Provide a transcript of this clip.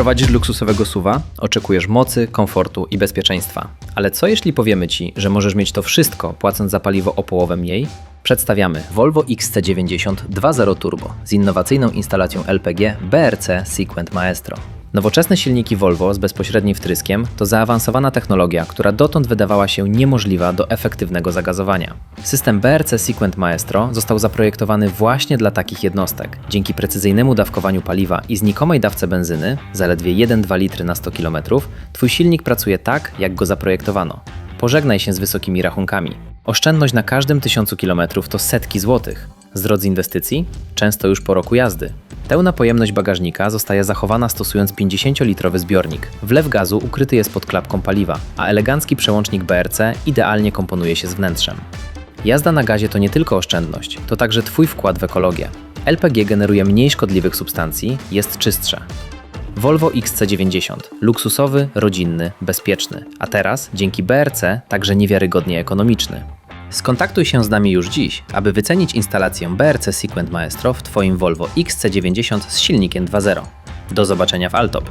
Prowadzisz luksusowego suwa? Oczekujesz mocy, komfortu i bezpieczeństwa. Ale co jeśli powiemy Ci, że możesz mieć to wszystko, płacąc za paliwo o połowę mniej? Przedstawiamy Volvo XC90 2.0 Turbo z innowacyjną instalacją LPG BRC Sequent Maestro. Nowoczesne silniki Volvo z bezpośrednim wtryskiem to zaawansowana technologia, która dotąd wydawała się niemożliwa do efektywnego zagazowania. System BRC Sequent Maestro został zaprojektowany właśnie dla takich jednostek. Dzięki precyzyjnemu dawkowaniu paliwa i znikomej dawce benzyny, zaledwie 1-2 litry na 100 km, Twój silnik pracuje tak, jak go zaprojektowano. Pożegnaj się z wysokimi rachunkami. Oszczędność na każdym tysiącu kilometrów to setki złotych. Z inwestycji? Często już po roku jazdy. Pełna pojemność bagażnika zostaje zachowana stosując 50-litrowy zbiornik. Wlew gazu ukryty jest pod klapką paliwa, a elegancki przełącznik BRC idealnie komponuje się z wnętrzem. Jazda na gazie to nie tylko oszczędność, to także Twój wkład w ekologię. LPG generuje mniej szkodliwych substancji, jest czystsze. Volvo XC90. Luksusowy, rodzinny, bezpieczny. A teraz, dzięki BRC, także niewiarygodnie ekonomiczny. Skontaktuj się z nami już dziś, aby wycenić instalację BRC Sequent Maestro w Twoim Volvo XC90 z silnikiem 2.0. Do zobaczenia w Altop.